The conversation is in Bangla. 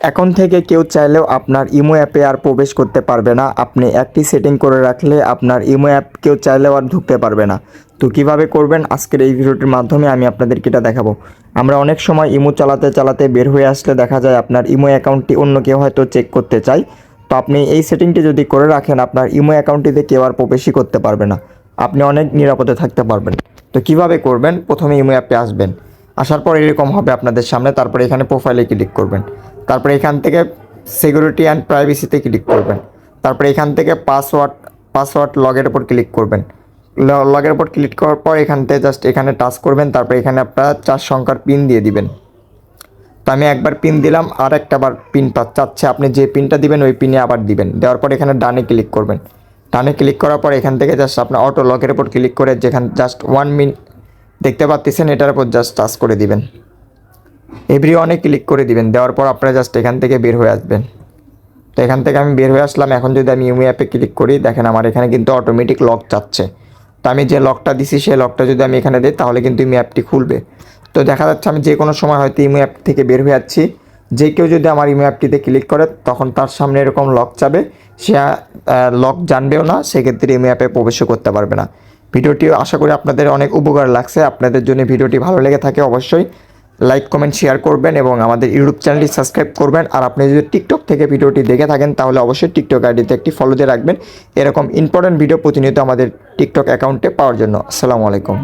এখন থেকে কেউ চাইলেও আপনার ইমো অ্যাপে আর প্রবেশ করতে পারবে না। আপনি একটি সেটিং করে রাখলে আপনার ইমো অ্যাপ কেউ চাইলেও আর ঢুকতে পারবে না। তো কীভাবে করবেন? আজকের এই ভিডিওটির মাধ্যমে আমি আপনাদেরকে এটা দেখাবো। আমরা অনেক সময় ইমো চালাতে চালাতে বের হয়ে আসলে দেখা যায় আপনার ইমো অ্যাকাউন্টটি অন্য কেউ হয়তো চেক করতে চায়। তো আপনি এই সেটিংটি যদি করে রাখেন, আপনার ইমো অ্যাকাউন্টটিতে কেউ আর প্রবেশই করতে পারবে না। আপনি অনেক নিরাপদে থাকতে পারবেন। তো কীভাবে করবেন? প্রথমে ইমো অ্যাপে আসবেন। আসার পর এরকম হবে আপনাদের সামনে। তারপরে এখানে প্রোফাইলে ক্লিক করবেন। তারপরে এখান থেকে সিকিউরিটি অ্যান্ড প্রাইভেসিতে ক্লিক করবেন। তারপরে এখান থেকে পাসওয়ার্ড পাসওয়ার্ড লগের ওপর ক্লিক করবেন। লগের উপর ক্লিক করার পর এখান থেকে জাস্ট এখানে টাচ করবেন, তারপরে এখানে আপনারা চার সংখ্যার পিন দিয়ে দিবেন। তো আমি একবার পিন দিলাম, আর একটা বার পিন চাচ্ছে। আপনি যে পিনটা দিবেন, ওই পিনে আবার দিবেন। দেওয়ার পর এখানে ডানে ক্লিক করবেন। ডানে ক্লিক করার পর এখান থেকে জাস্ট আপনার অটো লকের ওপর ক্লিক করে যেখানে জাস্ট ওয়ান মিনিট দেখতে পাচ্ছেন, এটার উপর জাস্ট টাচ করে দিবেন। এভরি অনে ক্লিক করে দিবেন। দেওয়ার পর আপনারা জাস্ট এখান থেকে বের হয়ে আসবেন। তো এখান থেকে আমি বের হয়ে আসলাম। এখন যদি আমি ইউমি অ্যাপে ক্লিক করি, দেখেন আমার এখানে কিন্তু অটোমেটিক লক চাচ্ছে তো আমি যে লকটা দিছি, সেই লকটা যদি আমি এখানে দিই, তাহলে কিন্তু ইমি অ্যাপটি খুলবে। তো দেখা যাচ্ছে আমি যে কোনো সময় হয়তো ইমি অ্যাপ থেকে বের হয়ে যাচ্ছি। যে কেউ যদি আমার ইমি অ্যাপটিতে ক্লিক করে, তখন তার সামনে এরকম লক চাবে সে লক জানবেও না, সেক্ষেত্রে ইমি অ্যাপে প্রবেশও করতে পারবে না। ভিডিওটি আশা করি আপনাদের অনেক উপকার লাগছে। আপনাদের জন্য ভিডিওটি ভালো লেগে থাকে অবশ্যই। লাইক কমেন্ট শেয়ার করবেন এবং আমাদের ইউটিউব চ্যানেলটি সাবস্ক্রাইব করবেন। আর আপনি যদি টিকটক থেকে ভিডিওটি দেখে থাকেন, তাহলে অবশ্যই টিকটক আইডিতে একটি ফলো দিয়ে রাখবেন। এরকম ইম্পর্টেন্ট ভিডিও প্রতিনিয়ত আমাদের টিকটক অ্যাকাউন্টে পাওয়ার জন্য। আসসালামু আলাইকুম।